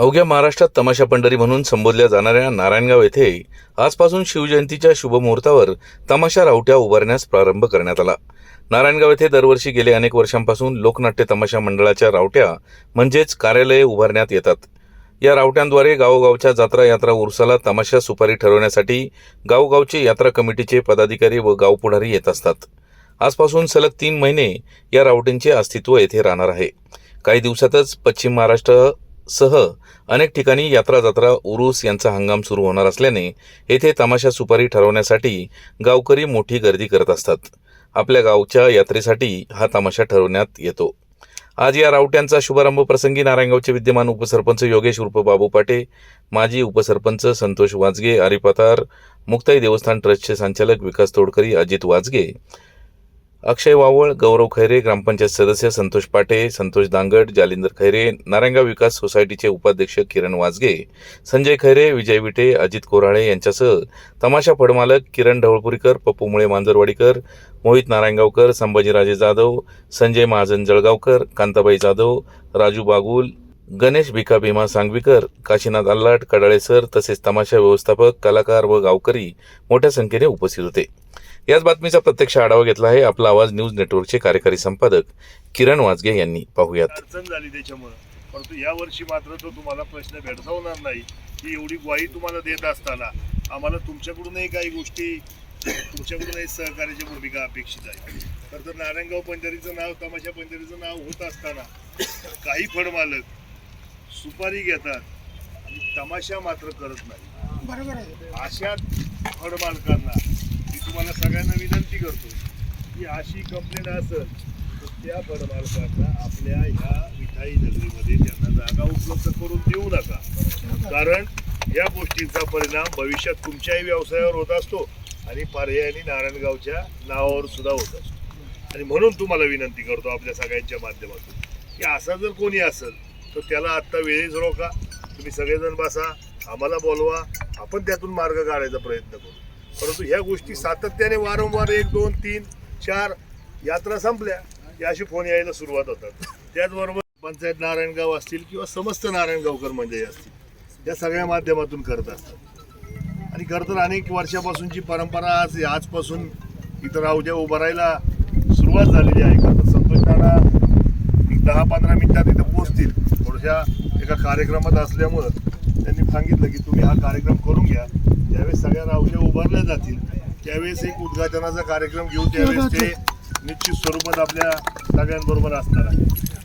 अवघ्या महाराष्ट्रात तमाशा पंढरी म्हणून संबोधल्या जाणाऱ्या नारायणगाव येथे आजपासून शिवजयंतीच्या शुभमुहूर्तावर तमाशा रावट्या उभारण्यास प्रारंभ करण्यात आला. नारायणगाव येथे दरवर्षी गेले अनेक वर्षांपासून लोकनाट्य तमाशा मंडळाच्या रावट्या म्हणजेच कार्यालये उभारण्यात येतात. या रावट्यांद्वारे गावोगावच्या जत्रा यात्रा उरसाला तमाशा सुपारी ठरवण्यासाठी गावोगावचे यात्रा कमिटीचे पदाधिकारी व गावपुढारी येत असतात. आजपासून सलग तीन महिने या रावटींचे अस्तित्व येथे राहणार आहे. काही दिवसातच पश्चिम महाराष्ट्र सह अनेक ठिकाणी यात्रा जत्रा उरूस यांचा हंगाम सुरू होणार असल्याने येथे तमाशा सुपारी ठरवण्यासाठी गावकरी मोठी गर्दी करत असतात. आपल्या गावच्या यात्रेसाठी हा तमाशा ठरवण्यात येतो. आज या रावट्यांचा शुभारंभ प्रसंगी नारायणगावचे विद्यमान उपसरपंच योगेश उर्फ बाबू पाटे माजी उपसरपंच संतोष वाजगे आरिपातार मुक्ताई देवस्थान ट्रस्टचे संचालक विकास तोडकरी अजित वाजगे अक्षय वावळ गौरव खैरे ग्रामपंचायत सदस्य संतोष पाटे संतोष दांगट जालिंदर खैरे नारायणगाव विकास सोसायटीचे उपाध्यक्ष किरण वाजगे संजय खैरे विजय विटे अजित कोराळे यांच्यासह तमाशा फडमालक किरण ढवळपुरीकर पप्पू मुळे मांजरवाडीकर मोहित नारायणगावकर संभाजीराजे जाधव संजय महाजन जळगावकर कांताबाई जाधव राजू बागुल गणेश भिका भीमा सांगवीकर काशीनाथ आल्लाट कडाळे सर तसेच तमाशा व्यवस्थापक कलाकार व गावकरी मोठ्या संख्येने उपस्थित होते. याच बातमीचा प्रत्यक्ष आढावा घेतला आहे आपला आवाज न्यूज नेटवर्कचे कार्यकारी संपादक किरण वाजगे यांनी. पाहुयात. अडचण झाली त्याच्यामुळं. परंतु या वर्षी मात्र तो तुम्हाला प्रश्न भेडसावणार नाही. की एवढी ग्वाही तुम्हाला देत असताना आम्हाला तुमच्याकडूनही काही गोष्टी तुमच्याकडूनही सहकार्याची भूमिका अपेक्षित आहे. खरं तर नारायणगाव पंढरीचं नाव तमाशा पंढरीचं नाव होत असताना काही फळमालक सुपारी घेतात आणि तमाशा मात्र करत नाही. बरोबर आहे. अशा फळमालकांना मी तुम्हाला करतो. की अशी कंप्लेंट असेल तर त्या फळमालकांना आपल्या ह्या मिठाई नगरीमध्ये त्यांना जागा उपलब्ध करून देऊ नका. कारण या गोष्टींचा परिणाम भविष्यात तुमच्याही व्यवसायावर होत असतो आणि पर्यायाने नारायणगावच्या नावावर सुद्धा होत असतो. आणि म्हणून तुम्हाला विनंती करतो आपल्या सगळ्यांच्या माध्यमातून की असा जर कोणी असेल तर त्याला आत्ता वेळीच रोका तुम्ही सगळेजण बसा आम्हाला बोलवा. आपण त्यातून मार्ग काढायचा प्रयत्न करू. परंतु ह्या गोष्टी सातत्याने वारंवार एक दोन तीन चार यात्रा संपल्या की अशी फोन यायला सुरुवात होतात. त्याचबरोबर पंचायत नारायणगाव असतील किंवा समस्त नारायणगावकर मंडळी असतील या सगळ्या माध्यमातून करत असतात. आणि खरं तर अनेक वर्षापासूनची परंपरा आज आजपासून इथं राहुद्या उभारायला सुरुवात झालेली आहे. खरं तर संतोष नाना एक दहा पंधरा मिनिटात इथं पोहोचतील. थोड्याशा एका कार्यक्रमात असल्यामुळं त्यांनी सांगितलं की तुम्ही हा कार्यक्रम करून घ्या. ज्यावेळेस सगळ्या राहुल्या उभारल्या जातील त्यावेळेस एक उद्घाटनाचा कार्यक्रम घेऊ त्यावेळेस ते निश्चित स्वरूपात आपल्या सगळ्यांबरोबर असणार आहे